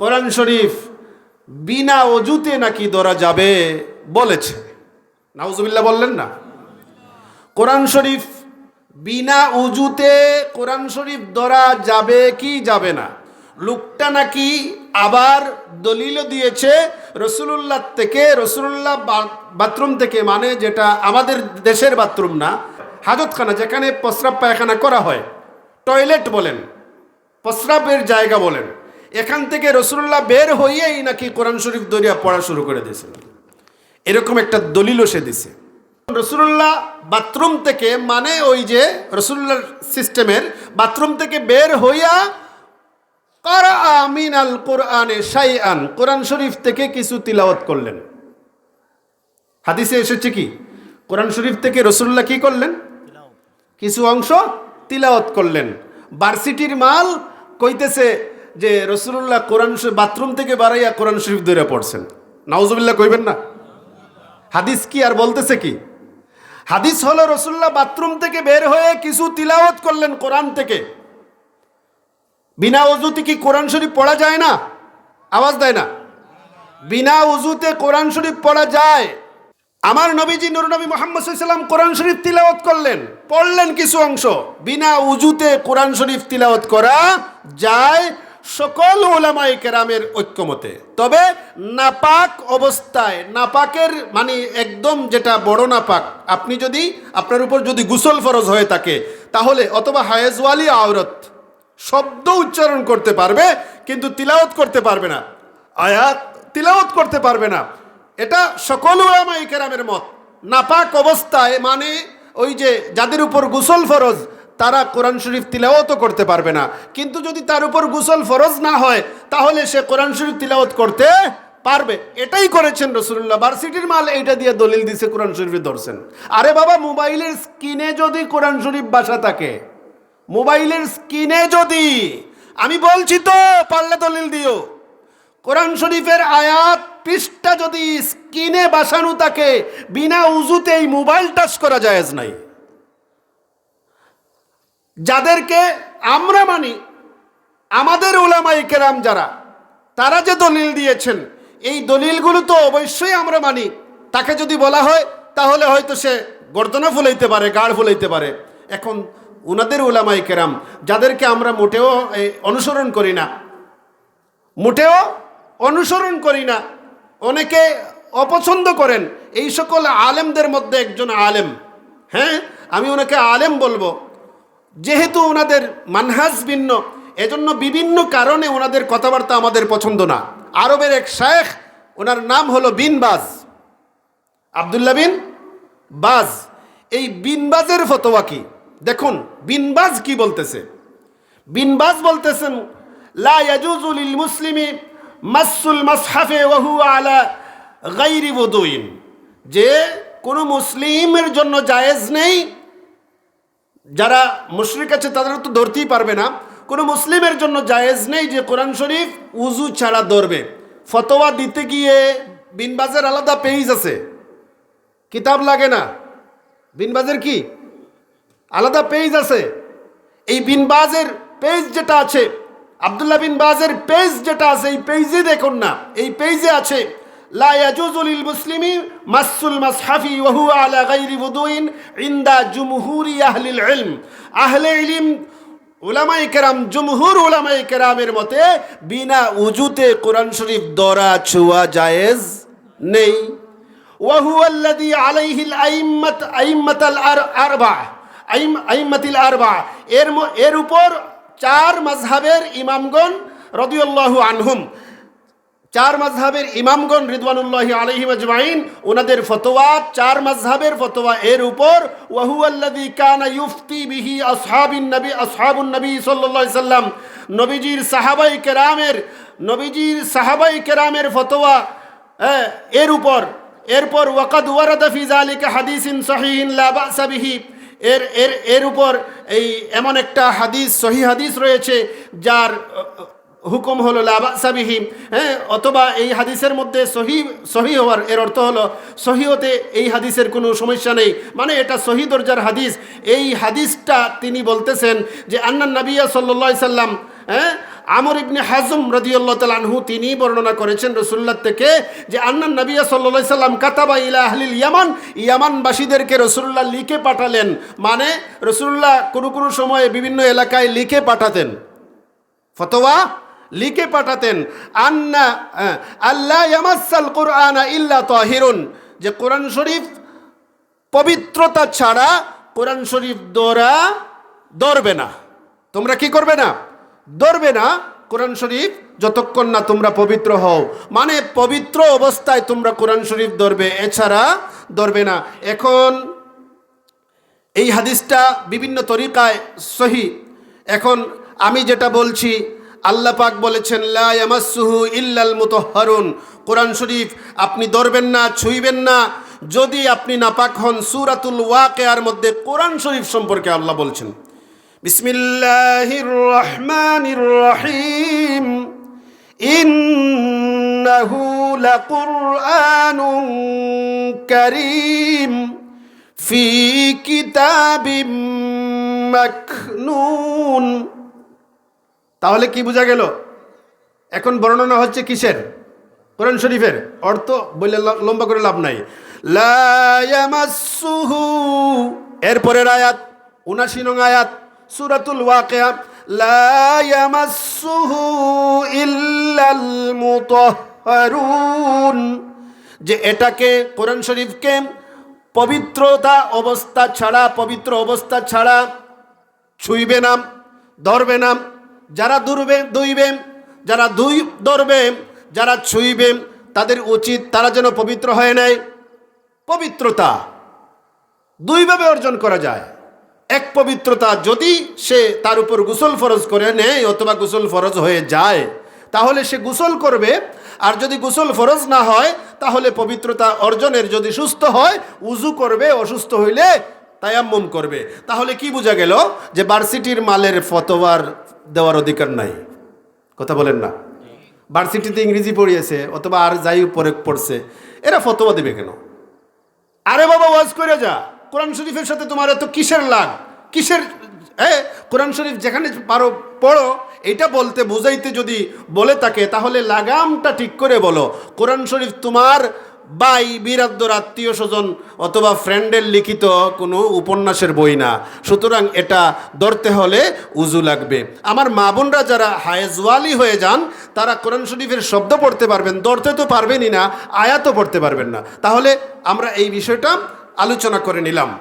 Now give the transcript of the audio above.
কোরআন শরীফ বিনা অজুতে নাকি ধরা যাবে বলেছে। নাউজুবিল্লাহ বললেন না। কোরআন শরীফ বিনা উজুতে কোরআন শরীফ ধরা যাবে কি যাবে না? লোকটা নাকি আবার দলিলও দিয়েছে রসুলুল্লাহ থেকে, রসুলুল্লাহ বাথরুম থেকে মানে যেটা আমাদের দেশের বাথরুম না, হাজতখানা, যেখানে প্রস্রাব পায়খানা করা হয়, টয়লেট বলেন, প্রস্রাবের জায়গা বলেন। এখান থেকে রসুল্লাহ বের হইয়েই নাকি কোরআন শরীফ দরিয়া পড়া শুরু করে দিয়েছেন এরকম একটা দলিলও সে দিছে। রসুল্লাহ বাথরুম থেকে মানে ওই যে রসুল্লাহর সিস্টেমের বাথরুম থেকে বের হইয়া কারা আমিন আল কোরআনে সাই আন কোরআন শরীফ থেকে কিছু তিলাওয়াত করলেন। হাদিসে এসেছে কি? কোরআন শরীফ থেকে রসুল্লাহ কি করলেন? কিছু অংশ তিলাওয়াত করলেন। ভার্সিটির মাল কইতেছে যে রসুল্লাহ কোরআন বাথরুম থেকে বাড়াইয়া কোরআন শরীফ ধরে পড়ছেন। নাউজুবিল্লাহ কইবেন না? হাদিস কি আর বলতেছে কি? হাদিস হলো রসুল্লাহ বাথরুম থেকে বের হয়ে কিছু তিলাওয়াত করলেন কোরআন থেকে। বিনা অজুতে কি কোরআন শরীফ পড়া যায় না? আওয়াজ দেয় না। বিনা উজুতে কোরআন শরীফ পড়া যায়। আমার নবীজি নুর নবী মোহাম্মদ সাল্লাম কোরআন শরীফ তিলাওয়াত করলেন। পড়লেন কিছু অংশ। বিনা উজুতে কোরআন শরীফ তিলাওয়াত করা যায় সকল ওলামাই কেরামের ঐক্যমতে। তবে নাপাক অবস্থায়, নাপাকের মানে একদম যেটা বড় নাপাক, আপনি যদি আপনার উপর যদি গুসল ফরজ হয়ে থাকে, তাহলে অথবা হায়েজওয়ালি আওরত শব্দ উচ্চারণ করতে পারবে, কিন্তু তিলাওত করতে পারবে না। আয়াত তিলাওত করতে পারবে না। এটা সকল ওলামাই কেরামের মত। নাপাক অবস্থায় মানে ওই যে যাদের উপর গুসল ফরজ তারা কোরআন শরীফ তিলাওয়াতও করতে পারবে না। কিন্তু যদি তার উপর গুসল ফরজ না হয়, তাহলে সে কোরআন শরীফ তিলাওয়াত করতে পারবে। এটাই করেছেন রসুল্লাহ ভার্সিটির মাল এইটা দিয়ে দলিল দিছে কোরআন শরীফে ধরছেন। আরে বাবা, মোবাইলের স্ক্রিনে যদি কোরআন শরীফ বাসা থাকে, মোবাইলের স্ক্রিনে যদি, আমি বলছি তো, পারলে দলিল দিও। কোরআন শরীফের আয়াত পৃষ্ঠা যদি স্ক্রিনে বাসানো থাকে, বিনা উজুতে এই মোবাইল টাচ করা যায়জ নাই। যাদেরকে আমরা মানি, আমাদের ওলামাই কেরাম যারা, তারা যে দলিল দিয়েছেন, এই দলিলগুলো তো অবশ্যই আমরা মানি। তাকে যদি বলা হয়, তাহলে হয়তো সে গর্দনা ফুলাইতে পারে গাঢ় ফুলাইতে পারে। এখন উনাদের ওলামাই কেরাম, যাদেরকে আমরা মোটেও অনুসরণ করি না, মোটেও অনুসরণ করি না, অনেকে অপছন্দ করেন। এই সকল আলেমদের মধ্যে একজন আলেম হ্যাঁ? আমি ওনাকে আলেম বলব। যেহেতু ওনাদের মানহাজ ভিন্ন, এজন্য বিভিন্ন কারণে ওনাদের কথাবার্তা আমাদের পছন্দ না। আরবের এক শায়েখ, ওনার নাম হলো বিন বাজ আবদুল্লা বিন বাজ। এই বিনবাজের ফতোয়া কি? দেখুন, বিনবাজ কি বলতেছে? বিনবাজ বলতেছেন, লা মুসলিমি মাসুল মাসহাফে ওয়াহু আলা গাইরি ওদুইন যে কোনো মুসলিমের জন্য জায়েজ নেই যারা মুশরিক আছে তাদের তো ধরতেই পারবে না। কোনো মুসলিমের জন্য জায়েজ নেই যে কোরআন শরীফ উজু ছাড়া ধরবে। ফতোয়া দিতে গিয়ে বিনবাজের আলাদা পেজ আছে। কিতাব লাগে না। বিনবাজের কি? আলাদা পেজ আছে। এই বিনবাজের পেজ যেটা আছে, আবদুল্লাহ বিন বাজের পেজ যেটা আছে, এই পেজে দেখুন না। এই পেজে আছে লা ইয়াজুজু লিল মুসলিমি মাসুল মাসহাফি ওয়া হুয়া আলা গায়রি ওযুইন ইনদা জুমহুরি আহলিল ইলম আহলে ইলম উলামাই কেরাম জুমহুর উলামাই কেরামের মতে বিনা উজুতে কোরআন শরীফ দরা ছোঁয়া জায়েজ নেই وهو الذي عليه الأئمة أئمة الأربعة أئم- أئمة الأربعة এর ম- এর উপর চার mazhaবের ইমামগণ রদিউল্লাহু আনহুম চার mazhaবের ইমামগণ রিদওয়ানুল্লাহি আলাইহিম আজমাইন ওনাদের ফতোয়া, চার mazhaবের ফতোয়া এর উপর ওয়াহু আল্লাযী কানা ইউফতি বিহি আসহাবিন নবী, আসহাবুন নবী আলাইহি সাল্লাম। নবীজির সাহাবাই কেরামের, নবীজির সাহাবাই কেরামের ফতোয়া এর উপর। এরপর ওয়াকাদ ওয়ারাদা ফি যালিকা হাদিসিন সহিহিন, লা বাসা বিহি। এর এর এর উপর এই এমন একটা হাদিস সহি হাদিস রয়েছে, যার হুকুম হলো লাবাসাবিহীন হ্যাঁ অথবা এই হাদিসের মধ্যে সহি সহি হওয়ার এর অর্থ হলো, সহিহতে এই হাদিসের কোনো সমস্যা নেই। মানে এটা সহি দরজার হাদিস। এই হাদিসটা তিনি বলতেছেন যে আন্নান নবিয়া সাল্লা সাল্লাম হ্যাঁ আমর ইবনে হাজম রদিউল্লাহ আনহু তিনি বর্ণনা করেছেন রসুল্লাহ থেকে যে আন্নান নবিয়া সাল্লা সাল্লাম কাতাবা ইলা আহলিল ইয়ামান ইয়ামানবাসীদেরকে রসুল্লাহ লিখে পাঠালেন। মানে রসুল্লাহ কোনো কোনো সময়ে বিভিন্ন এলাকায় লিখে পাঠাতেন। ফতোয়া লিখে পাঠাতেন, আন্না আল্লাহ ইয়ামাসাল কোরআনা ইল্লা তাহিরুন। যে কোরআন শরীফ পবিত্রতা ছাড়া কোরআন শরীফ দৌড়া, দৌড়বে না। তোমরা কি করবে না? দৌড়বে না কোরআন শরীফ যতক্ষণ না তোমরা পবিত্র হও। মানে পবিত্র অবস্থায় তোমরা কোরআন শরীফ ধরবে এছাড়া ধরবে না। এখন এই হাদিসটা বিভিন্ন তরিকায় সহি। এখন আমি যেটা বলছি আল্লাহ পাক বলেছেন, লা ইয়ামাসসুহু ইল্লাল মুতাহহারুন কোরআন শরীফ, আপনি ধরবেন না, ছুঁইবেন না। যদি আপনি নাপাক হন, সূরাতুল ওয়াকিয়ার মধ্যে কোরআন শরীফ সম্পর্কে আল্লাহ বলছেন। বিসমিল্লাহির রহমানির রহিম ইন্নাহু লাকুরআনুন কারীম। ফি কিতাবিম মাকনুন। তাহলে কি বোঝা গেল? এখন বর্ণনা হচ্ছে কিসের? কোরআন শরীফের। অর্থ বললে লম্বা করে লাভ নাই। এরপরের আয়াত, উনাশি নং আয়াত, সুরাতুল ওয়াকিয়া। যে এটাকে কোরআন শরীফকে পবিত্রতা অবস্থা ছাড়া, পবিত্র অবস্থা ছাড়া ছুঁইবে না, ধরবে না। যারা দুরবে দুইবে যারা দুই ধরবে যারা ছুঁইবে তাদের উচিত তারা যেন পবিত্র হয়ে নেয় পবিত্রতা দুইভাবে অর্জন করা যায়। এক পবিত্রতা যদি সে তার উপর গোসল ফরজ করে নেয় অথবা গোসল ফরজ হয়ে যায়, তাহলে সে গোসল করবে। আর যদি গোসল ফরজ না হয়, তাহলে পবিত্রতা অর্জনের যদি সুস্থ হয় উজু করবে, অসুস্থ হইলে তায়াম্মুম করবে। তাহলে কি বোঝা গেল যে ভার্সিটির মালের ফতোয়ার দেওয়ার অধিকার নাই? কথা বলেন না। ভার্সিটিতে ইংরেজি পড়িয়েছে, অথবা আর যাই পরে পড়ছে, এরা ফতোয়া দেবে কেন? আরে বাবা, ওয়াজ করে যা। কোরআন শরীফের সাথে তোমার এত কিসের লাগ? কিসের হ্যাঁ? কোরআন শরীফ যেখানে পারো, পড়ো এটা বলতে, বুঝাইতে যদি বলে থাকে, তাহলে লাগামটা ঠিক করে বলো। কোরআন শরীফ তোমার বাই বীরাদ্দর আত্মীয় স্বজন অথবা ফ্রেন্ডের লিখিত কোনো উপন্যাসের বই না। সুতরাং এটা ধরতে হলে উজু লাগবে। আমার মা বোনরা যারা হায়েজওয়ালি হয়ে যান, তারা কোরআন শরীফের শব্দ পড়তে পারবেন, ধরতে তো পারবেনই না, আয়াতও পড়তে পারবেন না। তাহলে আমরা এই বিষয়টা আলোচনা করে নিলাম।